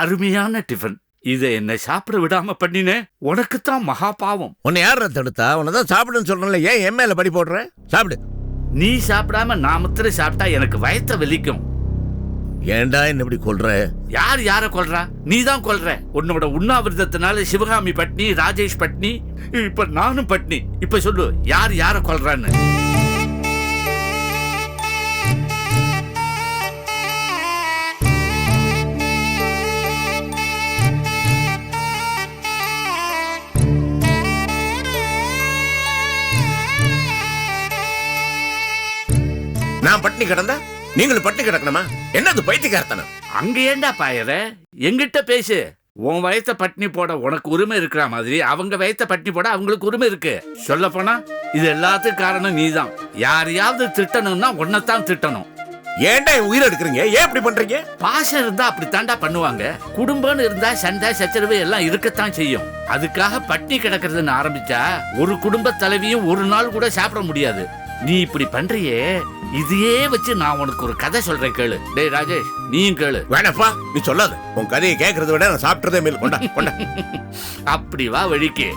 அருமையான டிஃபன் இதை என்ன சாப்பிட விடாம பண்ணினே உனக்குத்தான் மகா பாவம். உன்னை யார தடுத்தா உன்னை தான் சாப்பிடுன்னு சொல்றேன்ல ஏன் என் மேல படி போடுற? சாப்பிடு. நீ சாப்பிடாம நான் மாத்திரம் சாப்பிட்டா எனக்கு வயத்த வலிக்கும். ஏன்டா என்ன இப்படி கொல்ற? யார் யார கொல்றா? நீ தான் கொல்ற. உன்னோட உண்ணாவிரதத்தினால சிவகாமி பட்னி ராஜேஷ் பட்னி இப்ப நானும் பட்னி. இப்ப சொல்லு யார் யார கொல்றான்னு? நான் பட்டினி கிடந்தா நீங்களும் பட்டினி கிடக்கணுமா? என்னது பைத்தியக்காரத்தனம்? அங்க ஏண்டா பாயற எங்கிட்ட பேசு. உன் வயத்த பட்னி போட உனக்கு உரிமை இருக்கிற மாதிரி அவங்க வயத்த பட்னி போட அவங்களுக்கு உரிமை இருக்கு. சொல்ல போனா இது எல்லாத்துக்கும் காரணம் நீதான். யாரையாவது திட்டணும்னா உன்னைத்தான் திட்டணும். ஏன்டா என் உயிரை எடுக்கிறீங்க? ஏன் இப்படி பண்றீங்க? பாசம் இருந்தா அப்படித்தாண்டா பண்ணுவாங்க. குடும்பம்னு இருந்தா சண்டை சச்சரவு எல்லாம் இருக்கத்தான் செய்யும். அதுக்காக பட்னி கிடக்கிறதுன்னு ஆரம்பிச்சா ஒரு குடும்ப தலைவியும் ஒரு நாள் கூட சாப்பிட முடியாது. நீ இப்படி பண்றியே இதையே வச்சு நான் உனக்கு ஒரு கதை சொல்றேன் கேளு. டேய் ராஜேஷ் நீயும் கேளு. வேணப்பா நீ சொல்லாத. உன் கதையை கேட்கறத விட நான் சாப்பிட்டதே மேல். கொண்டா கொண்டா. அப்படி வா வழிக்கு.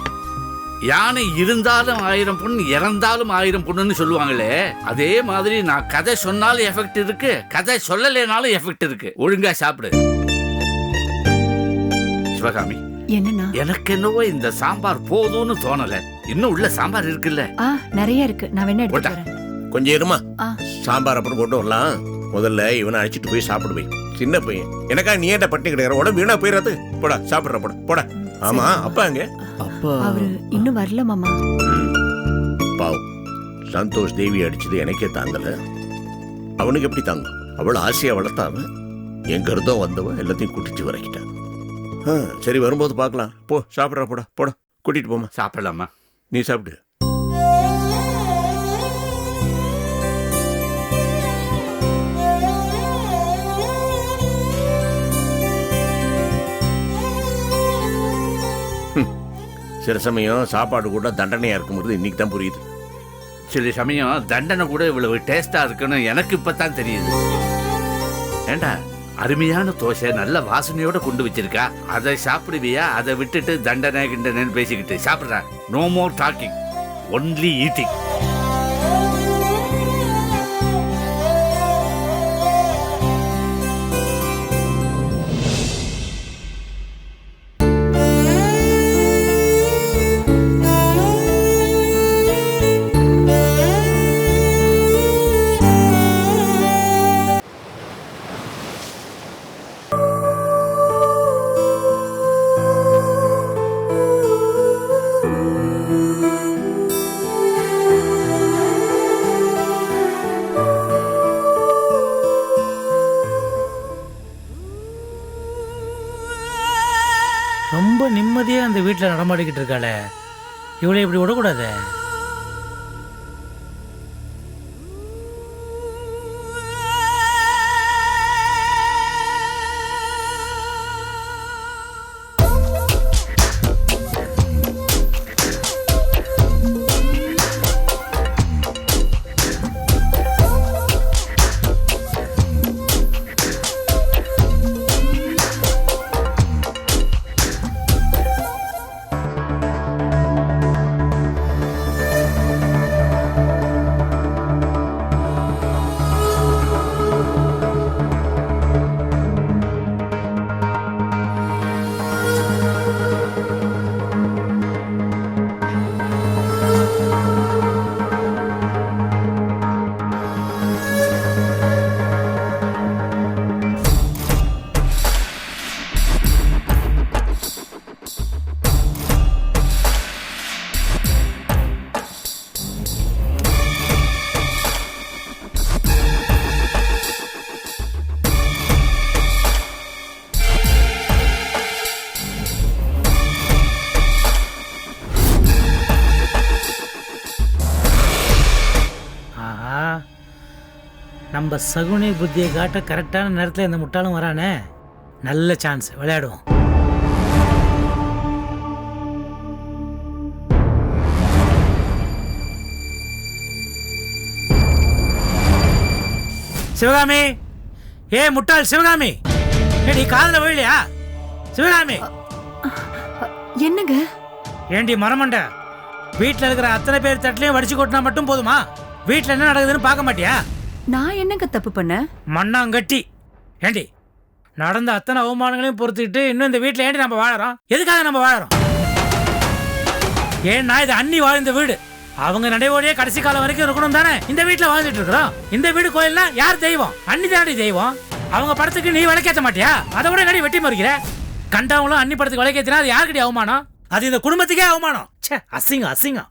யானை இருந்தாலும் ஆயிரம் பொண்ணு இறந்தாலும் ஆயிரம் பொண்ணுன்னு சொல்லுவாங்களே அதே மாதிரி நான் கதை சொன்னாலும் எஃபெக்ட் இருக்கு கதை சொல்லலைனாலும் எஃபெக்ட் இருக்கு. ஒழுங்கா சாப்பிடு. சிவகாமி என்னண்ணா? எனக்கு என்னவோ இந்த சாம்பார் போதும்னு தோணல. இன்னும் உள்ள சாம்பார் இருக்குல்ல? ஆ நிறைய இருக்கு. நான் வேணா எடுத்துட்டு போட்டா. வரேன். கொஞ்சம் இருமா? ஆ. சாம்பார் அப்புறம் கொண்டு வரலாம். முதல்ல இவனை அழைச்சிட்டு போய் சாப்பிடு போய். சின்ன பையன். எனக்கா நீ ஏன்டா பட்டினி கிடைக்கிற? உடம்பு வீணா போயிடாது போடா சாப்பிடுற போட. போடா. ஆமா அப்பா அங்க அப்பா. அவரு இன்னும் வரல மாமா. பாவம். சந்தோஷ் தேவி அடிச்சது எனக்கே தாங்கல. அவனுக்கு எப்படி தாங்கும்? அவள் ஆசையா வளர்த்தாவ எங்க இருந்தோ வந்தவ எல்லாத்தையும் கூட்டிட்டு வரைக்கிட்டான். ஆ, சரி வரும்போது பார்க்கலாம். போ சாப்பிட்ற போடா. போடா. கூட்டிட்டு போமா சாப்பிடலாமா? நீ சாப்பிடு. சில சமயம் சாப்பாடு கூட தண்டனையா இருக்கும்போது இன்னைக்கு தான் புரியுது. சில சமயம் தண்டனை கூட இவ்வளவு டேஸ்டா இருக்குன்னு எனக்கு இப்பதான் தெரியுது. ஏண்டா? அருமையான தோசை நல்ல வாசனையோட கொண்டு வச்சிருக்கா. அதை சாப்பிடுவியா? அதை விட்டுட்டு தண்டனை கிண்டனைன்னு பேசிக்கிட்டு சாப்பிடுறா. No more talking only eating சுமதியே அந்த வீட்டில் நடமாடிக்கிட்டு இருக்காளே? இவளை இப்படி விடக்கூடாது? நம்ம சகுனி புத்தியை காட்ட கரெக்டான நேரத்தில் இந்த முட்டாளும் வரானே? நல்ல சான்ஸ் விளையாடுவோம். சிவகாமி! ஏ முட்டாள் சிவகாமி! நீ காதில் விழலையா? சிவகாமி! என்னங்க? ஏண்டி மரமண்ட? வீட்டில் இருக்கிற அத்தனை பேர் தட்டிலையும் வடிச்சு கொட்டினா மட்டும் போதுமா? வீட்டில் என்ன நடக்குதுன்னு பார்க்க மாட்டியா? நான் என்னங்க தப்பு பண்ண? மண்ணாங்கட்டி. ஏண்டி நடந்த அத்தனை அவமானங்களையும் பொறுத்துக்கிட்டு இன்னும் இந்த வீட்டில் ஏண்டி நம்ம வாழறோம்? எதுக்காக நம்ம வாழறோம்? ஏன்னா இது அண்ணி வாழ்ந்த வீடு. அவங்க நடைவோடையே கடைசி காலம் வரைக்கும் இருக்கணும் தானே? இந்த வீட்டில் வாழ்ந்துட்டு இருக்கிறோம். இந்த வீடு கோயில்னா யார் தெய்வம்? அண்ணி தானடி தெய்வம். அவங்க படத்துக்கு நீ விளக்கேற்ற மாட்டியா? அதை விட நடி வெட்டி மறுக்கிற? கண்டவங்களும் அண்ணி படத்துக்கு விளக்கேற்றினா அது யாருக்கிட்டே அவமானம்? அது இந்த குடும்பத்துக்கே அவமானம். ச்சே அசிங்கம் அசிங்கம்.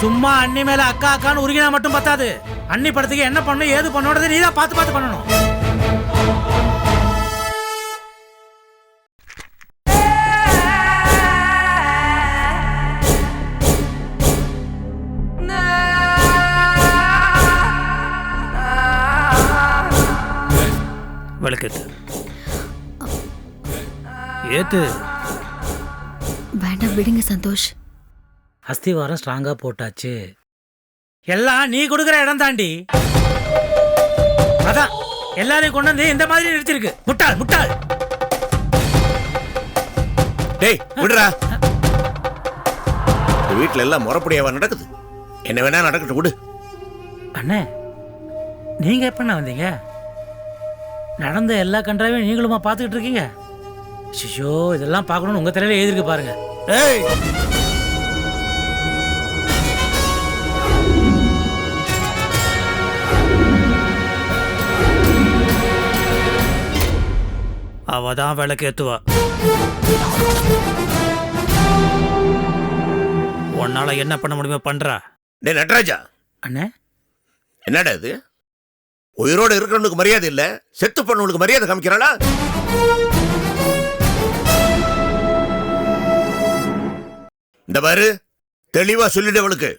சும்மா அண்ணி மேல அக்கா அக்கான்னு உருகினா மட்டும் பத்தாது. அண்ணி படத்துக்கு என்ன பண்ணணும் ஏது பண்ணணுன்றதை நீ தான் பார்த்து பார்த்து பண்ணணும். விளக்கேத்து. ஏத்து. வேண்டாம் விடுங்க சந்தோஷ். அஸ்திவாரம் ஸ்ட்ராங்கா போட்டாச்சு. எல்லாம் நீ கொடுக்குற இடம் தாண்டி. அதான் எல்லாரையும் கொண்டு வந்து இந்த மாதிரி நிறுத்திருக்கு. முட்டாள் முட்டாள். டேய் விடுறா. வீட்டுல எல்லாம் முறப்படியாவா நடக்குது? என்ன வேணா நடக்கட்டும் விடு. அண்ணே நீங்க எப்பண்ணா வந்தீங்க? நடந்த எல்லா கன்றாவையும் நீங்களுமா பார்த்துக்கிட்டு இருக்கீங்க? சிஷோ இதெல்லாம் பார்க்கணும்னு உங்க தலையில எழுதிருக்கு பாருங்க. ஏய் அவ தான் விளக்கேத்துவா. உன்னால என்ன பண்ண முடியுமோ பண்றா. டேய் நடராஜா. அண்ணே. என்னடா இது? உயிரோட இருக்கிறவனுக்கு மரியாதை இல்ல செத்து பண்ணவனுக்கு மரியாதை காமிக்கிறாளா? இந்த பாரு தெளிவா சொல்லிடு அவளுக்கு.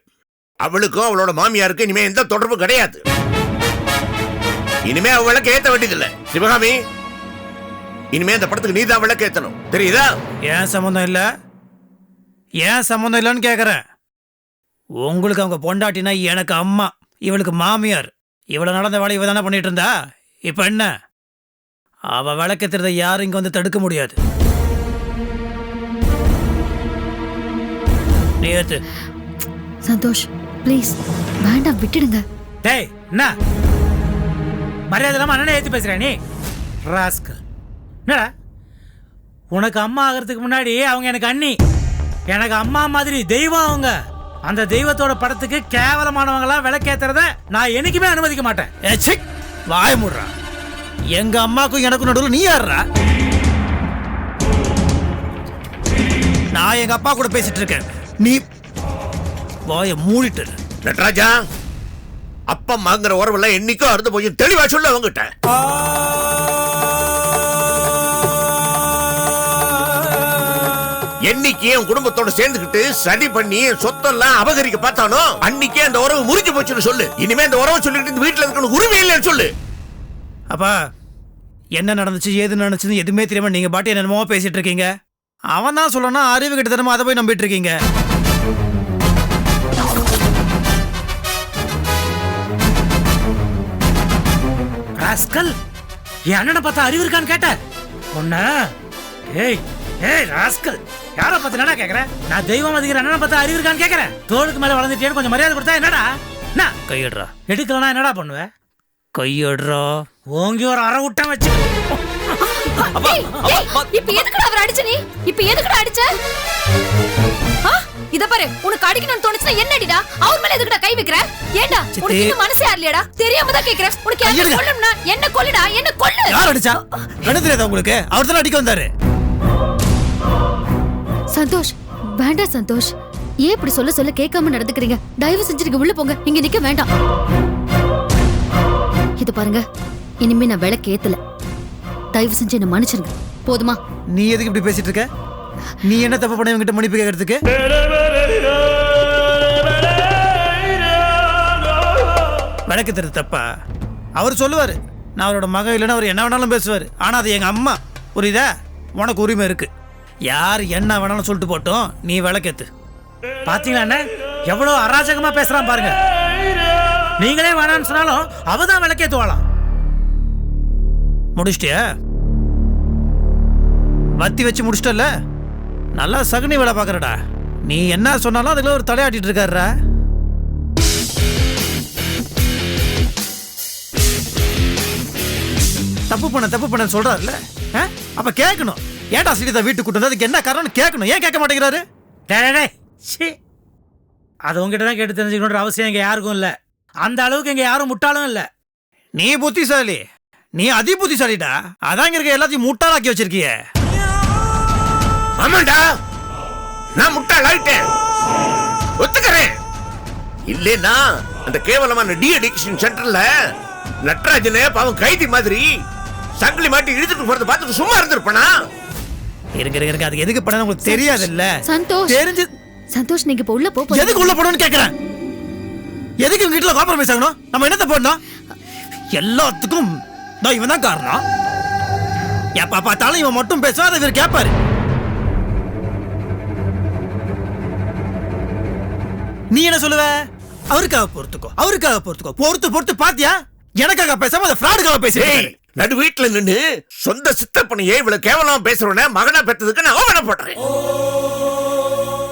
அவளுக்கும் அவளோட மாமியாருக்கும் இனிமே எந்த தொடர்பும் கிடையாது. இனிமே அவ விளக்கு ஏத்த வேண்டியதில்லை. சிவகாமி இனிமே அந்த படத்துக்கு நீதான் விளக்கு ஏத்தணும் தெரியுதா? ஏன் சம்மந்தம் இல்லை? ஏன் சம்மந்தம் இல்லைன்னு கேட்குறேன் உங்களுக்கு அவங்க பொண்டாட்டினா எனக்கு அம்மா இவளுக்கு மாமியார். இவ்வளோ நடந்த வேலை இவ தானே பண்ணிட்டு இருந்தா? இப்போ என்ன? அவ விளக்கத்துறதை யாரும் இங்கே வந்து தடுக்க முடியாது. நீ ஏத்து சந்தோஷ் ப்ளீஸ் வேண்டாம் விட்டுடுங்க. டேய் என்ன? மரியாதை இல்லாம அண்ணனை ஏத்தி பேசுற நீ. ராஸ்கல். என்னடா? உனக்கு அம்மா ஆகிறதுக்கு முன்னாடி அவங்க எனக்கு அண்ணி. எனக்கு அம்மா மாதிரி தெய்வம் அவங்க. அந்த தெய்வத்தோட படத்துக்கு கேவலமானவங்களாம் விளக்கேத்துறத நான் என்னைக்குமே அனுமதிக்க மாட்டேன். வாய முடுறா. எங்க அம்மாக்கும் எனக்கும் நடுவில் நீ யாருடா நான் எங்க அப்பா கூட பேசிட்டு இருக்கேன். நீ வாய மூடிட்டு. நடராஜா அப்பா மாங்கிற உறவெல்லாம் என்னைக்கோ அறுந்து போய் தெளிவா சொல்ல அவங்கிட்ட. என்னைக்கு என் குடும்பத்தோட சேர்ந்துக்கிட்டு சதி பண்ணி சொத்தெல்லாம் அபகரிக்க பார்த்தானோ அன்னைக்கே அந்த உறவு முறிஞ்சு போச்சுன்னு சொல்லு. இனிமே அந்த உறவை சொல்லிட்டு இந்த வீட்டுல இருக்கணும் உரிமை இல்லைன்னு சொல்லு. அப்பா என்ன நடந்துச்சு ஏது நடந்துச்சுன்னு எதுவுமே தெரியாம நீங்க பாட்டி என்னமோ பேசிட்டு இருக்கீங்க. அவன் தான் சொல்லணும் அறிவு கிட்ட அதை போய் நம்பிட்டு இருக்கீங்க. ராஸ்கல் என் அண்ணனை பார்த்தா அறிவு இருக்கான்னு கேட்ட உன்ன ஏய் ஏய் ராஸ்கல். யார பார்த்து என்னடா கேக்குறேன் நான் தெய்வம் மதிக்கிற அண்ணனை பார்த்தா அறிவு இருக்கான்னு கேக்குறேன். தோளுக்கு மேல வளர்ந்துட்டேன்னு கொஞ்சம் மரியாதை கொடுத்தா என்னடா? என்ன? கையிடுறா. எடுக்கலனா என்னடா பண்ணுவேன் கையிடுறா. ஓங்கி ஒரு அரை விட்டம் வச்சு. இப்ப எதுக்குடா அவர் அடிச்ச நீ? இப்ப எதுக்குடா அடிச்ச? இத பாரு உனக்கு அடிக்கணும்னு தோணுச்சுன்னா என்னடிடா? அவர் மேல எதுக்குடா கை வைக்கிற? ஏண்டா உனக்கு இன்னும் மனசே ஆறலையாடா? தெரியாம தான் கேக்குறேன் உனக்கு என்ன. கொல்லணும்னா என்ன கொல்லுடா? என்ன கொல்லு? யார் அடிச்சா? கண்ணு தெரியாதா உங்களுக்கு? அவர் தானே அடிக்க வந்தாரு. சந்தோஷ் வேண்டாம் சந்தோஷ். ஏன் இப்படி சொல்ல சொல்ல கேட்காம நடந்துக்கிறீங்க? தயவு செஞ்சிருங்க உள்ள போங்க. இங்க நிக்க வேண்டாம். இது பாருங்க இனிமே நான் விளக்கு ஏத்தல. தயவு செஞ்சு என்ன மன்னிச்சிருங்க. போதுமா? நீ எதுக்கு இப்படி பேசிட்டு இருக்க? நீ என்ன தப்பு பண்ண இவங்கிட்ட மன்னிப்பு கேட்கறதுக்கு? விளக்கு தரு தப்பா. அவர் சொல்லுவாரு நான் அவரோட மகன் இல்லைன்னா அவர் என்ன வேணாலும் பேசுவார். ஆனால் அது எங்கள் அம்மா. புரியுதா? உனக்கு உரிமை இருக்கு. யார் என்ன வேணாலும் சொல்லிட்டு போட்டோம் நீ விளக்கேத்து. பாத்தீங்களா எவ்வளோ எவ்வளவு அராஜகமா பேசுறான் பாருங்க. நீங்களே வேணாம்னு சொன்னாலும் அவதான் விளக்கேத்துவாளாம் முடிச்சிட்டியா? வத்தி வச்சு முடிச்சிட்டல நல்லா சகுனி வேலை பார்க்குறடா. நீ என்ன சொன்னாலும் அதுக்குள்ள ஒரு தலையாட்டிட்டு இருக்காருடா. தப்பு பண்ண தப்பு பண்ண சொல்றாருல்ல. ஆ? அப்ப கேட்கணும். ஏன்டா சீதா வீட்டுக்கு கூட்டு வந்தா அதுக்கு என்ன காரணம் கேட்கணும். ஏன் கேட்க மாட்டேங்கிறாரு? டேய், டேய், டேய். சீ. அது உங்ககிட்ட தான் கேட்டு தெரிஞ்சுக்கணுன்ற அவசியம் இங்க யாருக்கும் இல்ல. அந்த அளவுக்கு இங்க யாரும் முட்டாளும் இல்ல. நீ புத்திசாலி. நீ அதி புத்திசாலிடா அதான் இங்க இருக்க எல்லாத்தையும் முட்டாளாக்கி வச்சிருக்கியே. ஆமாண்டா. நான் முட்டாள் ஆயிட்டேன் ஒத்துக்கிறேன். இல்லேனா அந்த கேவலமான டி அடிக்ஷன் சென்டர்ல நட்ராஜனே பாவம் கைதி மாதிரி சங்கிலி மாட்டி இழுத்துட்டு போறத பார்த்துட்டு சும்மா இருந்திருப்பனா? இருங்க இருங்க இருங்க. அது எதுக்கு பண்ண உங்களுக்கு தெரியாது இல்ல சந்தோஷ். தெரிஞ்சு சந்தோஷ் நீங்க இப்ப உள்ள போ எதுக்கு உள்ள போடணும்னு கேக்குறேன்? எதுக்கு இவங்க வீட்டுல காம்ப்ரமைஸ் ஆகணும்? நம்ம என்னத்த போடணும்? எல்லாத்துக்கும் நான் இவன் தான் காரணம். எப்ப பார்த்தாலும் இவன் மட்டும் பேசுவா அதை இவர் கேட்பாரு. நீ என்ன சொல்லுவ? அவருக்காக பொறுத்துக்கோ அவருக்காக பொறுத்துக்கோ. பொறுத்து பொறுத்து பாத்தியா? எனக்காக பேசாம அதை ஃப்ராடுக்காக பேசுறேன் நடு வீட்டுல நின்று சொந்த சித்தப்பனையே இவ்வளவு கேவலமா பேசுறவன மகனா பெற்றதுக்கு நான் அவமானப்படுறேன்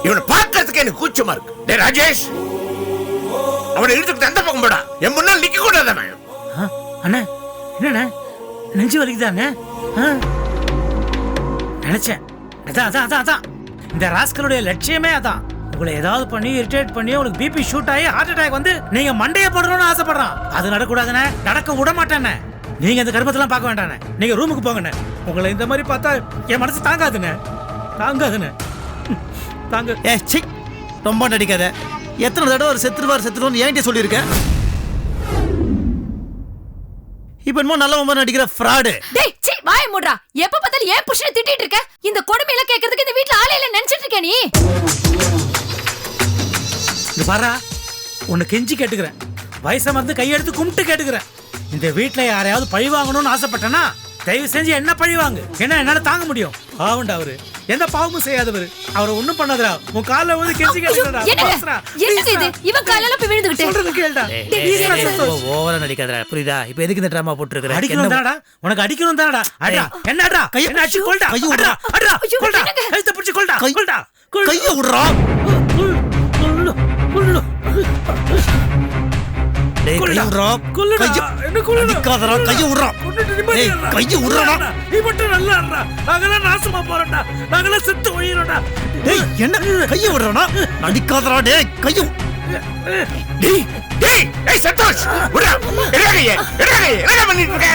இவனை பார்க்கறதுக்கு எனக்கு கூச்சமா இருக்கு. டே ராஜேஷ் அவனை இழுத்துக்கிட்டு அந்த பக்கம் போடா. என் முன்னால் நிக்க கூடாது அவன். ஆ, அண்ணே நெஞ்சு வலிக்குதாங்க ஆ? நினைச்சேன். அதான் அதான் அதான் அதான். இந்த ராஸ்கருடைய லட்சியமே அதான். உங்களை ஏதாவது பண்ணி இரிட்டேட் பண்ணி உங்களுக்கு பிபி ஷூட் ஆகி ஹார்ட் அட்டாக் வந்து நீங்க மண்டைய போடணும்னு ஆசைப்படுறான். அது நடக்கூடாதுண்ணே. நடக்க விட மாட்டேன்னு நீங்க இந்த கருமத்தெல்லாம் பார்க்க வேண்டாண்ணே. நீங்க ரூமுக்கு போங்கண்ணே. உங்களை இந்த மாதிரி பார்த்தா என் மனசு தாங்காதுண்ணே. தாங்காதுண்ணே. தாங்க. A C. ரொம்ப நடிக்காத. எத்தனை தடவை ஒரு செத்துருவார் செத்துருவார்னு என்கிட்ட சொல்லியிருக்கேன் இப்போ என்னமோ நல்ல மாதிரி நடிக்கிற ஃப்ராடு டேய் சீ வாய மூடுறா. எப்ப பார்த்தாலும் ஏன் புருஷனை திட்டிட்டு இருக்க? இந்த கொடுமையில கேக்குறதுக்கு இந்த வீட்ல ஆளே இல்ல நினைச்சிட்டு இருக்க நீ? இது பாரா உன்னை கெஞ்சி கேட்டுக்கிறேன். வயசை வந்து கையெடுத்து கும்பிட்டு கேட்டுக்கிறேன். இந்த வீட்ல யாரையாவது பழி வாங்கணும்னு ஆசைப்பட்டனா தயவு செஞ்சு என்ன பழி வாங்கு. என்ன என்னால தாங்க முடியும். பாவண்டா அவரு. எந்த பாவமும் செய்யாதவர். அவரை ஒண்ணும் பண்ணாதடா. உன் கால்ல வந்து கெஞ்சி கேட்டுக்கிறா என்னங்க? இது? இவன் காலையில போய் விழுந்துகிட்டு. சொல்றது கேளுடா. ஓவரா புரியுதா? இப்போ எதுக்கு இந்த ட்ராமா போட்டுருக்கிற? அடிக்கணும் தானடா. உனக்கு அடிக்கணும் தானடா. அடா என்னடா? கைய- என்ன அடிச்சு கொல்டா? கைய அடா அடா கொல்டா? கழுத்தை பிடிச்சு கொல்டா. கை- கொல்டா. கொல் கையை விடுறா. கொல் கொல்லு கொல்லு டேய் கையை விடுறா. கொல்லுடா. கையை என்ன கொல்லுடா? அடிக்காதடா கையை விடுறா. டேய் நீ மட்டும் நல்லா இருடா. நாசமா போறோம்டா. நாங்கெல்லாம் செத்து ஒழியறோம்டா டேய் என்ன? கையை விடுறானா? நடிக்காதடா டேய் கையை டேய் டேய் ஏய் சந்தோஷ் என்ன பண்ணிட்டு இருக்க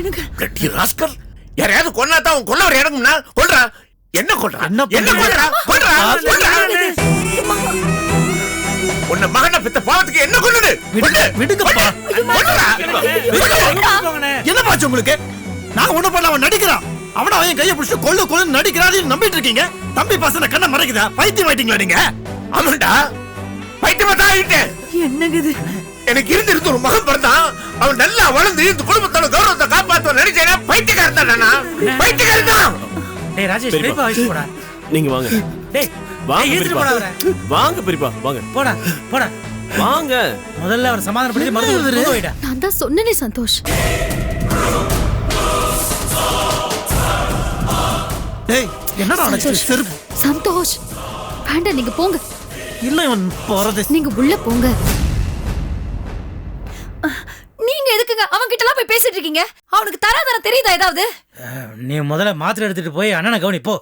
எனக்கு கட்டி ராஸ்கல் யாரையாவது கொன்னா தான் உன் கொல்லவர் இறங்கும்னா கொல்றா. என்ன கொல்றா? என்ன என்ன கொல்றா? கொல்றா? கொல்றா? உன்னை மகனை பெத்த பாவத்துக்கு என்ன விடுங்க, விடுங்கப்பா. என்ன? பாச்சு உங்களுக்கு? நான் ஒண்ணும் பண்ண அவன் நடிக்கிறான். அவன அவன் கையை பிடிச்சு கொள்ளு கொள்ளு நடிக்கிறான்னு நம்பிட்டு இருக்கீங்க. தம்பி பசங்க கண்ணை மறைக்குதா? பைத்தியம் ஆயிட்டீங்களா நீங்க? ஆமாண்டா பைத்தியமா தான் ஆயிட்டேன். என்னங்க இது? எனக்கு இருந்து இருந்து ஒரு மகன் பிறந்தான். அவன் நல்லா வளர்ந்து இந்த குடும்பத்தோட கௌரவத்தை காப்பாத்த நினைச்சேனா? பைத்தியக்காரன் தான் பைத்தியக்காரன் தான். டேய் ராஜேஷ் நீங்க வாங்க. டேய் வாங்க பெரியப்பா வாங்க பெரியப்பா வாங்க. போடா போடா. வாங்க. முதல்ல அவர் சமாதானப்படுத்தி மருந்து வைடா. நான் தான் சொன்னேனே சந்தோஷ். டேய் என்னடா நடக்குது சந்தோஷ் வேண்டாம் நீங்க போங்க. இல்ல இவன் போறது? நீங்க உள்ள போங்க. நீங்க எதுக்குங்க? அவன் கிட்ட எல்லாம் போய் பேசிட்டு இருக்கீங்க? அவனுக்கு தராதர தெரியுதா ஏதாவது? நீ முதல்ல மாத்திரை எடுத்துட்டு போய் அண்ணனை கவனி போ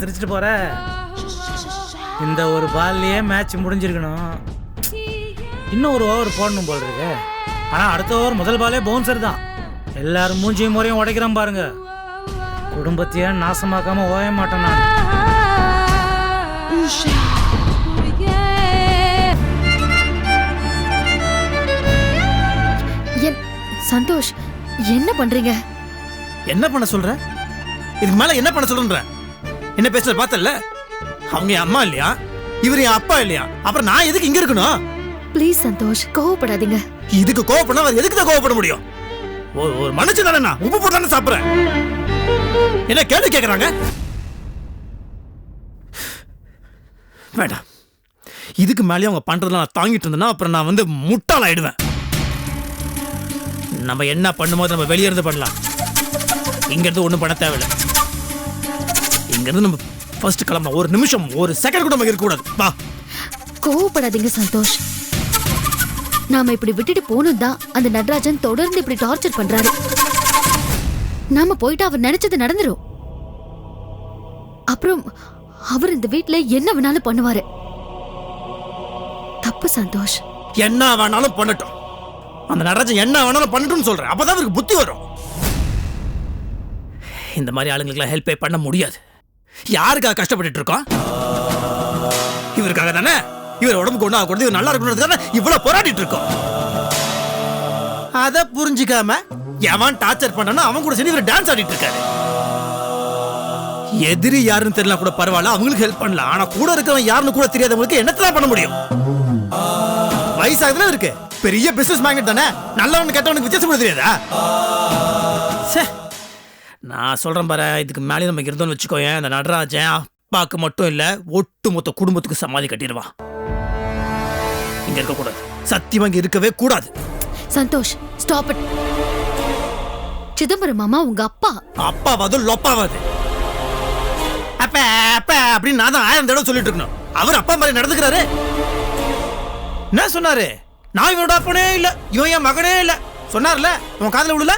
சிரிச்சிட்டு போற? இந்த ஒரு பால்லையே மேட்ச் முடிஞ்சிருக்கணும். இன்னும் ஒரு ஓவர் போடணும் போல் இருக்கு. ஆனால் அடுத்த ஓவர் முதல் பாலே பவுன்சர் தான். எல்லாரும் மூஞ்சியும் முறையும் உடைக்கிறோம் பாருங்க. குடும்பத்தையே நாசமாக்காம ஓய மாட்டேன் நான். சந்தோஷ் என்ன பண்றீங்க? என்ன பண்ண சொல்ற? இதுக்கு மேல என்ன பண்ண சொல்றேன் என்ன பேசுற பார்த்தல அவங்க என் அம்மா இல்லையா? இவர் என் அப்பா இல்லையா? அப்புறம் நான் எதுக்கு இங்க இருக்கணும்? ப்ளீஸ் சந்தோஷ் கோவப்படாதீங்க. இதுக்கு கோவப்பட அவர் எதுக்கு தான் கோவப்பட முடியும்? ஒரு ஒரு மனுஷன் தானே நான்? உப்பு போட்டு தானே சாப்பிடுறேன். என்ன கேள்வி கேட்கறாங்க வேண்டாம். இதுக்கு மேலேயும் அவங்க பண்றதெல்லாம் நான் தாங்கிட்டு இருந்தேன்னா அப்புறம் நான் வந்து முட்டாள் ஆயிடுவேன். நம்ம என்ன பண்ணும்போது நம்ம வெளியே இருந்து பண்ணலாம். இங்க இருந்து ஒண்ணும் பண்ண தேவையில்லை. இங்க இருந்து நம்ம ஃபர்ஸ்ட் கிளம்பலாம் ஒரு நிமிஷம் ஒரு செகண்ட் கூட நம்ம இருக்கக்கூடாது. வா. கோவப்படாதீங்க சந்தோஷ். நாம இப்படி விட்டுட்டு போகணும் தான் அந்த நடராஜன் தொடர்ந்து இப்படி டார்ச்சர் பண்றாரு. நாம போயிட்டு அவர் நினைச்சது நடந்துரும். அப்புறம் அவர் இந்த வீட்ல என்ன வேணாலும் பண்ணுவாரு. தப்பு சந்தோஷ். என்ன வேணாலும் பண்ணட்டும். அந்த நடராஜன் என்ன வேணாலும் பண்ணட்டும்னு சொல்றேன். அப்பதான் அவருக்கு புத்தி வரும். இந்த மாதிரி ஆளுங்களுக்குலாம் ஹெல்ப்பே பண்ண முடியாது. யாருக்காக கஷ்டப்பட்டுட்டு இருக்கோம் இவருக்காக தானே? இவர் உடம்புக்கு ஒண்ணு ஆகக்கூடாது இவர் நல்லா இருக்கணுன்றதுக்காக இவ்வளவு போராடிட்டு இருக்கோம் அத புரிஞ்சுக்காம எவன் டார்ச்சர் பண்ணனா அவன் கூட சேர்ந்து இவர் டான்ஸ் ஆடிட்டு இருக்காரு எதிரி யாருன்னு தெரியல கூட பரவாயில்ல அவங்களுக்கு ஹெல்ப் பண்ணலாம். ஆனா கூட இருக்கவன் யாருன்னு கூட தெரியாதவங்களுக்கு என்னத்தான் பண்ண முடியும்? வயசாகுதுல இருக்கு பெரிய பிசினஸ் மேக்னெட் தானே? நல்லவனு கெட்டவனுக்கு வித்தியாசம் தெரியாதா? சே நான் சொல்றேன் பாரு இதுக்கு மேலே நம்ம இருந்தோம்னு வச்சுக்கோயேன் இந்த நடராஜன் அப்பாக்கு மட்டும் இல்ல ஒட்டு மொத்த குடும்பத்துக்கு சமாதி கட்டிடுவான். இங்க இருக்க கூடாது சத்தியமா இங்க இருக்கவே கூடாது. சந்தோஷ் ஸ்டாப் இட் சிதம்பரம் மாமா உங்க அப்பா. அப்பாவாது லொப்பாவாது அப்ப அப்ப அப்படின்னு நான் தான் ஆயிரம் தடவை சொல்லிட்டு இருக்கணும். அவர் அப்பா மாதிரி நடந்துக்கிறாரு. என்ன சொன்னாரு? நான் இவனோட அப்பனே இல்ல இவன் என் மகனே இல்ல. சொன்னார்ல உன் காதுல விடல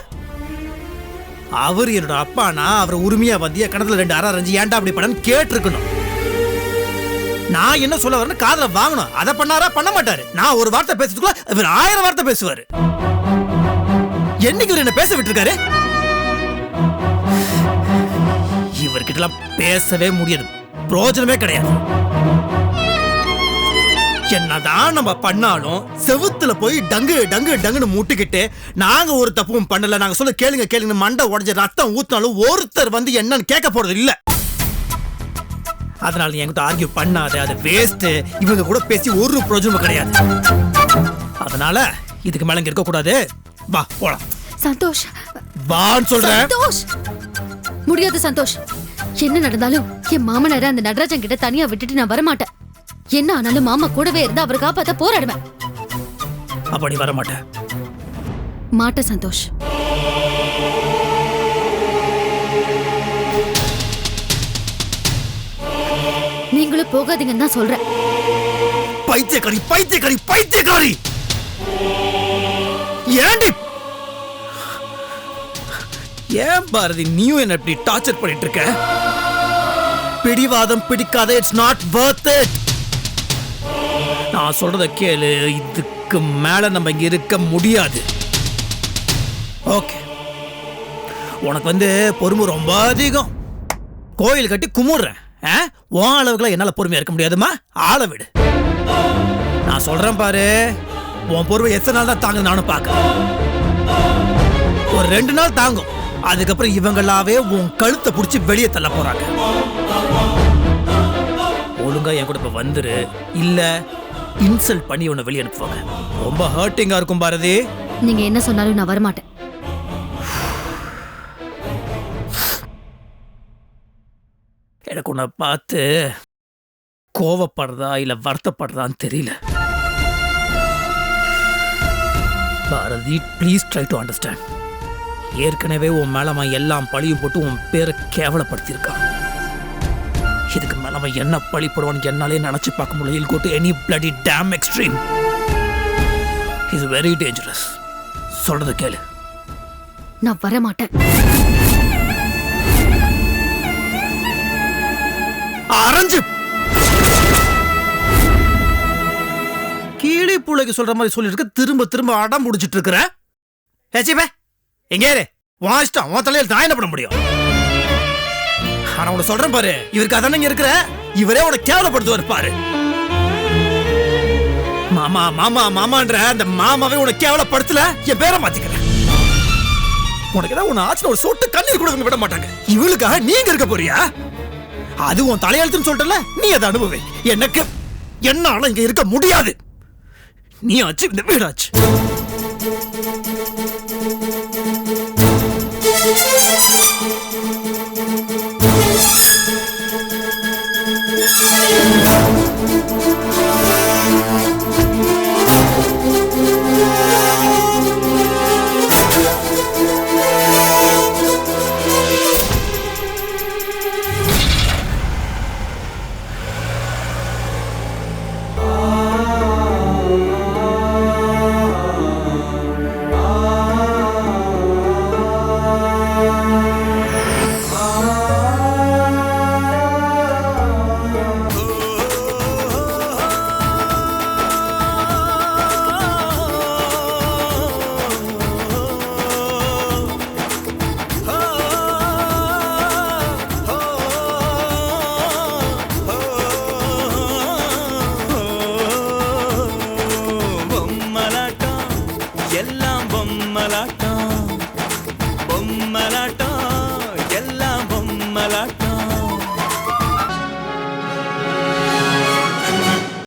அவர் என்னோட அப்பானா? அவர் உரிமையா வந்து கணத்துல ரெண்டு அரை அரைஞ்சு ஏன்டா அப்படி பண்ணன்னு கேட்டிருக்கணும். நான் என்ன சொல்ல வரேன்னு காதுல வாங்கணும். அதை பண்ணாரா? பண்ண மாட்டாரு. நான் ஒரு வார்த்தை பேசுறதுக்குள்ள இவர் ஆயிரம் வார்த்தை பேசுவாரு. என்னைக்கு இவர் என்ன பேச விட்டுருக்காரு? இவர்கிட்டலாம் பேசவே முடியாது. பிரயோஜனமே கிடையாது. என்னதான் நம்ம பண்ணாலும் செவுத்துல போய் டங்கு டங்கு டங்குன்னு முட்டிக்கிட்டு நாங்க ஒரு தப்பும் பண்ணல. நாங்க சொல்ல கேளுங்க கேளுங்க. மண்டை உடைஞ்ச ரத்தம் ஊத்தினாலும் ஒருத்தர் வந்து என்னன்னு கேட்க போறது இல்ல. அதனால நீ என்கிட்ட ஆர்கியூ பண்ணாத. அது வேஸ்ட் இவங்க கூட பேசி ஒரு பிரயோஜனமும் கிடையாது. அதனால இதுக்கு மேல இங்க இருக்க கூடாது வா போலாம். சந்தோஷ். வான்னு சொல்றேன் சந்தோஷ். முடியாது சந்தோஷ். என்ன நடந்தாலும் என் மாமனார அந்த நடராஜன் கிட்ட தனியா விட்டுட்டு நான் வரமாட்டேன். என்ன ஆனாலும் மாமா கூடவே இருந்து அவரை காப்பாத்த போராடுவேன். அப்ப நீ வர மாட்டேன் மாட்டேன் சந்தோஷ். நீங்களும் போகாதீங்கன்னு தான் சொல்றேன். பைத்தியக்காரி பைத்தியக்காரி பைத்தியக்காரி! ஏண்டி? ஏன் பாரதி நீயும் என்ன இப்படி டார்ச்சர் பண்ணிட்டு இருக்க? பிடிவாதம் பிடிக்காத இட்ஸ் நாட் worth it! நான் சொல்றத கேளு. இதுக்கு மேல நம்ம இங்க இருக்க முடியாது. ஓகே உனக்கு வந்து பொறுமை ரொம்ப அதிகம். கோயில் கட்டி கும்பிடுறேன் ஆ? உன் அளவுக்குலாம் என்னால பொறுமையா இருக்க முடியாதுமா ஆள விடு. நான் சொல்றேன் பாரு. உன் பொறுமை எத்தனை நாள் தான் தாங்க நானும் பார்க்க ஒரு ரெண்டு நாள் தாங்கும். அதுக்கப்புறம் இவங்களாவே உன் கழுத்தை பிடிச்சி வெளியே தள்ள போறாங்க. ஒழுங்கா என் கூட இப்ப வந்துரு. இல்ல இன்சல்ட் பண்ணி உன்னை வெளியே அனுப்புவாங்க ரொம்ப ஹர்ட்டிங்கா இருக்கும் பாரதி. நீங்க என்ன சொன்னாலும் நான் வரமாட்டேன். எனக்கு உன்னை பார்த்து கோவப்படுறதா இல்ல வருத்தப்படுறதான்னு தெரியல. Bharathi please try to understand ஏற்கனவே உன் மேல அவன் எல்லாம் பழியும் போட்டு உன் பேரை கேவலப்படுத்தியிருக்கான். இதுக்கு மேல அவன் என்ன பழி போடுவான்னு என்னாலே நினைச்சு பார்க்க முடியல. I'll go to any bloody damn extreme is very dangerous சொல்றது கேளு. நான் வரமாட்டேன். அரைஞ்சு. கீழே புள்ளைக்கு சொல்ற மாதிரி சொல்லிட்டு திரும்ப திரும்ப அடம் முடிச்சிட்டு இருக்கிற. ஏச்சிப்பே எங்கே இரு. உன் இஷ்டம் உன் தலையில் நான் என்ன பண்ண முடியும்? ஆனா உனக்கு சொல்றேன் பாரு. இவருக்கு அதானே இங்க இருக்கிற? இவரே உன கேவலப்படுத்துவார் பாரு. மாமா மாமா மாமான்ற அந்த மாமாவே உனக்கு கேவலப்படுத்தல? என் பேரை மாத்திக்கிறேன் உனக்கு ஏதாவது ஒன்று ஆச்சு ஒரு சொட்டு கண்ணீர் கொடுக்க விட மாட்டாங்க. இவளுக்காக நீங்க இருக்க போறியா? அது உன் தலையெழுத்துன்னு சொல்லிட்டல நீ அதை அனுபவி. எனக்கு என்னால இங்க இருக்க முடியாது. நீ ஆச்சு இந்த வீடாச்சு.